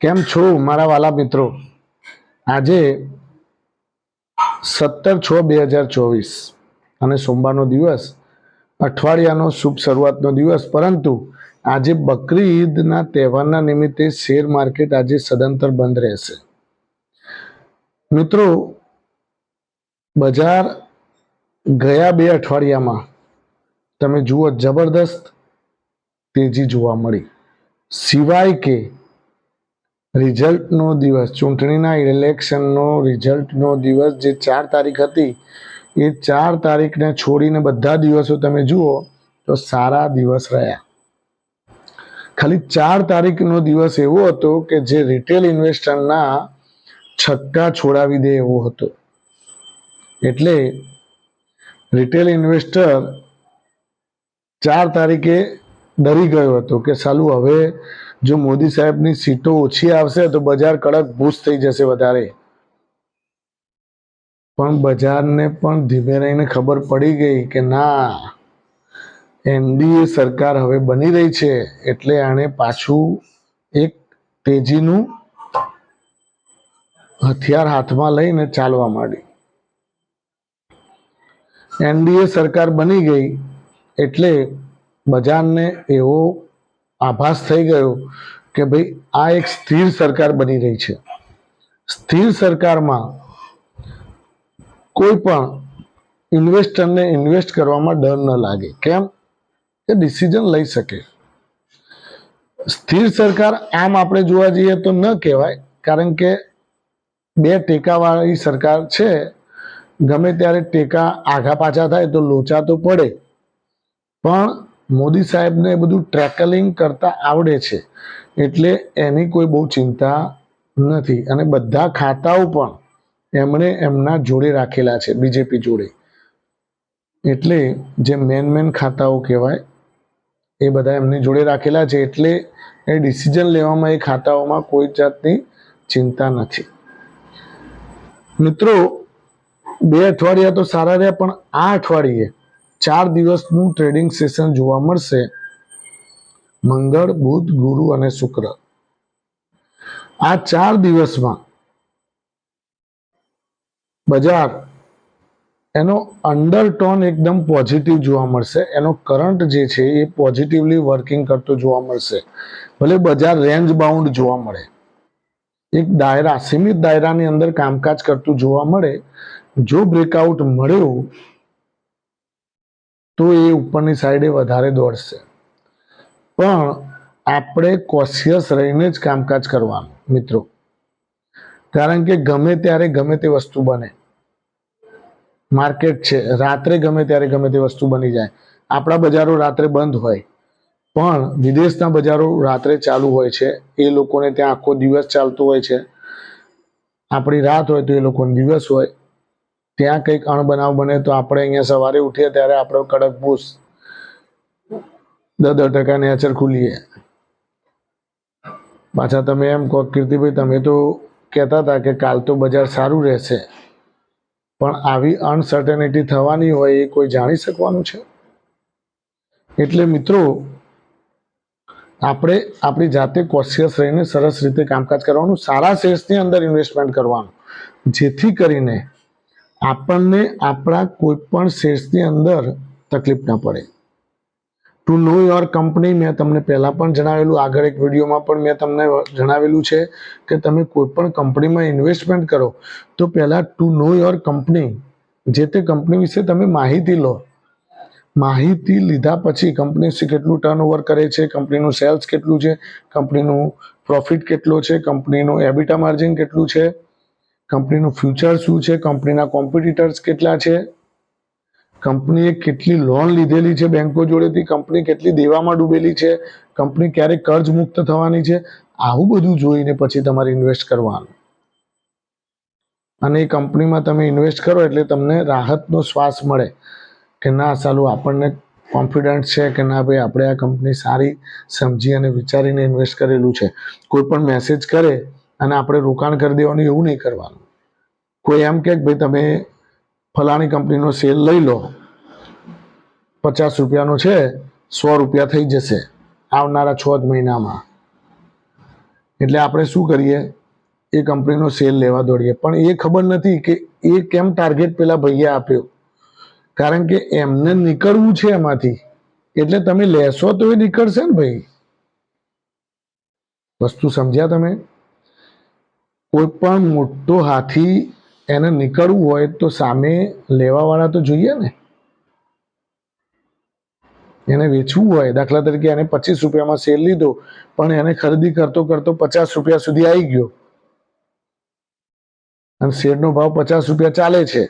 કેમ છો મારા વાલા મિત્રો? આજે સત્તર છ બે હજાર ચોવીસ અને સોમવારનો દિવસ, અઠવાડિયાનો શુભ શરૂઆતનો દિવસ, પરંતુ આજે બકરી ઈદના તહેવારના નિમિત્તે શેર માર્કેટ આજે સદંતર બંધ રહેશે. મિત્રો, બજાર ગયા બે અઠવાડિયામાં તમે જુઓ, જબરદસ્ત તેજી જોવા મળી. સિવાય કે રિઝલ્ટનો દિવસ, ચૂંટણીના ઇલેક્શનનો રિઝલ્ટનો દિવસ જે ચાર તારીખ હતી, એ ચાર તારીખને છોડીને બધા દિવસો તમે જુઓ, તો સારા દિવસ રહ્યા. ખાલી ચાર તારીખનો દિવસ એવો હતો કે જે રિટેલ ઇન્વેસ્ટરના છક્કા છોડાવી દે એવો હતો. એટલે રિટેલ ઇન્વેસ્ટર ચાર તારીખે ડરી ગયો હતો કે સાલું હવે જો મોદી સાહેબની સીટો ઓછી આવશે તો બજાર કડક ભૂસ થઈ જશે વધારે. પણ બજારને પણ ધીમે રહીને ખબર પડી ગઈ કે ના, એનડીએ સરકાર હવે બની રહી છે એટલે આણે પાછું એક તેજીનું હથિયાર હાથમાં લઈને ચાલવા માંડી. એનડીએ સરકાર બની ગઈ એટલે બજારને એવો આભાસ થઈ ગયો કે ભાઈ આ એક સ્થિર સરકાર બની રહી છે. સ્થિર સરકારમાં કોઈ પણ ઇન્વેસ્ટરને ઇન્વેસ્ટ કરવામાં ડર ન લાગે. કેમ? કે ડિસિઝન લઈ શકે. સ્થિર સરકાર આમ આપણે જોવા જઈએ તો ન કહેવાય, કારણ કે બે ટેકાવાળી સરકાર છે. ગમે ત્યારે ટેકા આઘા પાછા થાય તો લોચા તો પડે. પણ મોદી સાહેબને બધું ટ્રેકલિંગ કરતા આવડે છે. એટલે એની કોઈ બહુ ચિંતા નથી. અને બધા ખાતાઓ પણ એમણે એમના જોડે રાખેલા છે, બીજેપી જોડે. એટલે જે મેન મેન ખાતાઓ કહેવાય, એ બધા એમની જોડે રાખેલા છે. એટલે એ ડિસિઝન લેવામાં એ ખાતાઓમાં કોઈ જાતની ચિંતા નથી. મિત્રો, બે અઠવાડિયા તો સારા રહ્યા, પણ આ અઠવાડિયે ચાર દિવસનું ટ્રેડિંગ સેશન જોવા મળશે. મંગળ, બુધ, ગુરુ અને શુક્ર. આ ચાર દિવસમાં બજાર એનો અંડરટોન એકદમ પોઝિટિવ જોવા મળશે. એનો કરંટ જે છે એ પોઝિટિવલી વર્કિંગ કરતો જોવા મળશે. ભલે બજાર રેન્જ બાઉન્ડ જોવા મળે. એક દાયરા, સીમિત દાયરાની અંદર કામકાજ કરતું જોવા મળે. જો બ્રેકઆઉટ મળ્યો તો એ ઉપરની સાઈડે વધારે દોડશે. પણ આપણે કોશિયસ રહીને જ કામકાજ કરવાનું, મિત્રો. કારણ કે ગમે ત્યારે ગમે તે વસ્તુ બને. માર્કેટ છે, રાત્રે ગમે ત્યારે ગમે તે વસ્તુ બની જાય. આપણા બજારો રાત્રે બંધ હોય. પણ વિદેશના બજારો રાત્રે ચાલુ હોય છે. એ લોકોને ત્યાં આખો દિવસ ચાલતો હોય છે. આપણી રાત હોય તો એ લોકોનો દિવસ હોય. ત્યાં કંઈક અણબનાવ બને તો આપણે અહીંયા સવારે ઉઠીએ ત્યારે આપણે કડક ભૂસ દસ દસ ટકા નેચર ખુલીએ. પાછા તમે એમ કહો, કીર્તિભાઈ, તમે તો કહેતા હતા કે કાલ તો બજાર સારું રહેશે, પણ આવી અનસર્ટેનિટી થવાની હોય એ કોઈ જાણી શકવાનું છે? એટલે મિત્રો, આપણે આપણી જાતે કોશિયસ રહીને સરસ રીતે કામકાજ કરવાનું, સારા શેર્સની અંદર ઇન્વેસ્ટમેન્ટ કરવાનું, જેથી કરીને આપણને આપણા કોઈ પણ શેર્સની અંદર તકલીફ ના પડે. ટુ નો યોર કંપની મેં તમને પહેલાં પણ જણાવેલું, આગળ એક વિડીયોમાં પણ મેં તમને જણાવેલું છે કે તમે કોઈ પણ કંપનીમાં ઇન્વેસ્ટમેન્ટ કરો, તો પહેલાં ટુ નો યોર કંપની જે તે કંપની વિશે તમે માહિતી લો. માહિતી લીધા પછી કંપની કેટલું ટર્નઓવર કરે છે કંપનીનું સેલ્સ કેટલું છે કંપનીનું પ્રોફિટ કેટલો છે કંપનીનું એબિટા માર્જિન કેટલું છે કંપનીનું ફ્યુચર શું છે? કંપનીના કોમ્પિટિટર્સ કેટલા છે? કંપનીએ કેટલી લોન લીધેલી છે બેંકો જોડેથી? કંપની કેટલી દેવામાં ડૂબેલી છે? કંપની ક્યારે કર્જ મુક્ત થવાની છે? આવું બધું જોઈને પછી તમારે ઇન્વેસ્ટ કરવાનું. અને એ કંપનીમાં તમે ઇન્વેસ્ટ કરો એટલે તમને રાહતનો શ્વાસ મળે કે ના, સાલું આપણને કોન્ફિડન્સ છે કે ના ભાઈ, આપણે આ કંપની સારી સમજી અને વિચારીને ઇન્વેસ્ટ કરેલું છે. કોઈ પણ મેસેજ કરે અને આપણે રોકાણ કરી દેવાનું એવું નહીં કરવાનું. કોઈ એમ કે ભાઈ તમે ફલાણી કંપનીનો સેલ લઈ લો, પચાસ રૂપિયાનો છે, સો રૂપિયા થઈ જશે આવનારા છ જ મહિનામાં. એટલે આપણે શું કરીએ? એ કંપનીનો સેલ લેવા દોડીએ. પણ એ ખબર નથી કે એ કેમ ટાર્ગેટ પેલા ભાઈએ આપ્યો. કારણ કે એમને નીકળવું છે એમાંથી. એટલે તમે લેશો તો એ નીકળશે ને ભાઈ. વસ્તુ સમજ્યા તમે? કોઈ પણ મોટો હાથી એને નીકળવું હોય તો સામે લેવાવાળા તો જોઈએ ને. એને વેચવું હોય, દાખલા તરીકે એને પચીસ રૂપિયામાં શેર લીધો, પણ એને ખરીદી કરતો કરતો પચાસ રૂપિયા સુધી આવી ગયો. અને શેરનો ભાવ પચાસ રૂપિયા ચાલે છે.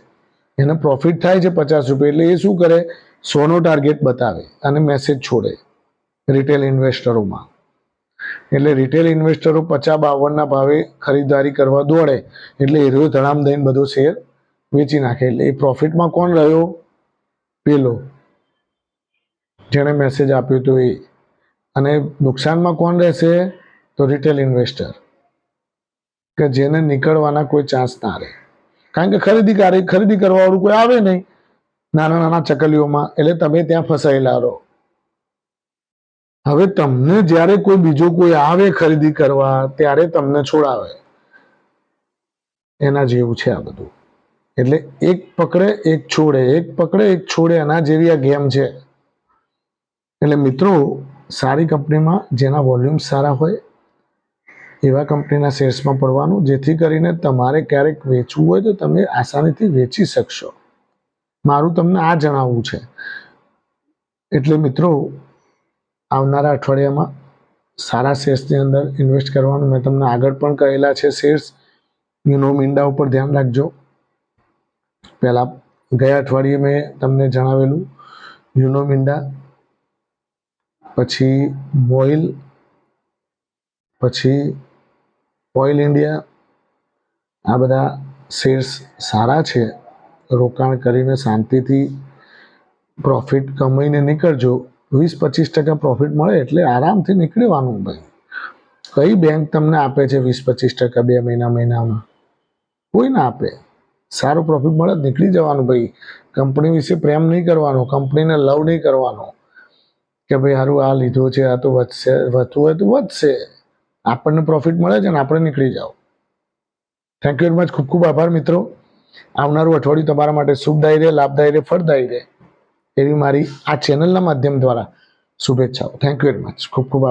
એને પ્રોફિટ થાય છે પચાસ રૂપિયા, એટલે એ શું કરે? સોનો ટાર્ગેટ બતાવે અને મેસેજ છોડે રિટેલ ઇન્વેસ્ટરોમાં એટલે રિટેલ ઇન્વેસ્ટરો પચાસ બાવનના ભાવે ખરીદારી કરવા દોડે. એટલે એ ધડામ દઈને બધો શેર વેચી નાખે. એટલે એ પ્રોફિટમાં કોણ રહ્યો? પેલો. જેણે મેસેજ આપ્યો તો એ. અને નુકસાનમાં કોણ રહેશે? તો રિટેલ ઇન્વેસ્ટર કે જેને નીકળવાના કોઈ ચાન્સ ના રહે. કારણ કે ખરીદી કરે, ખરીદી કરવાવાળું કોઈ આવે નહીં. નાના નાના ચકલીઓમાં. એટલે તમે ત્યાં ફસાયેલા રહો. હવે તમને જ્યારે કોઈ બીજો કોઈ આવે ખરીદી કરવા, ત્યારે તમને છોડાવે. એના જેવું છે આ બધું. એટલે એક પકડે, એક છોડે. એક પકડે, એક છોડે એના જેવી આ ગેમ છે. એટલે મિત્રો, સારી કંપનીમાં જેના વોલ્યુમ સારા હોય, એવા કંપનીના શેર્સમાં પડવાનું, જેથી કરીને તમારે ક્યારેક વેચવું હોય તો તમે આસાનીથી વેચી શકશો. મારું તમને આ જણાવવું છે. એટલે મિત્રો આવનારા અઠવાડિયામાં સારા શેર્સની અંદર ઇન્વેસ્ટ કરવાનું મેં તમને આગળ પણ કહેલા છે શેર્સ. યુનો મીંડા ઉપર ધ્યાન રાખજો. પહેલાં ગયા અઠવાડિયે મેં તમને જણાવેલું યુનો મીંડા, પછી મોઇલ પછી ઓઇલ ઇન્ડિયા, આ બધા શેર્સ સારા છે. રોકાણ કરીને શાંતિથી પ્રોફિટ કમાઈને નીકળજો. વીસ પચીસ ટકા પ્રોફિટ મળે એટલે આરામથી નીકળવાનું ભાઈ. કઈ બેંક તમને આપે છે વીસ પચીસ ટકા બે મહિના મહિનામાં? કોઈ ના આપે. સારું પ્રોફિટ મળે નીકળી જવાનું ભાઈ. કંપની વિશે પ્રેમ નહીં કરવાનો કંપનીને લવ નહીં કરવાનો. કે ભાઈ સારું આ લીધો છે, આ તો વધશે, વધતું હોય તો વધશે. આપણને પ્રોફિટ મળે છે ને આપણે નીકળી જાઓ. થેન્ક યુ વેરી મચ ખૂબ ખૂબ આભાર મિત્રો. આવનારું અઠવાડિયું તમારા માટે શુભદાયી રહે લાભદાયી રહે ફળદાયી રહે એવી મારી આ ચેનલના માધ્યમ દ્વારા શુભેચ્છાઓ. થેન્ક યુ વેરી મચ ખૂબ ખૂબ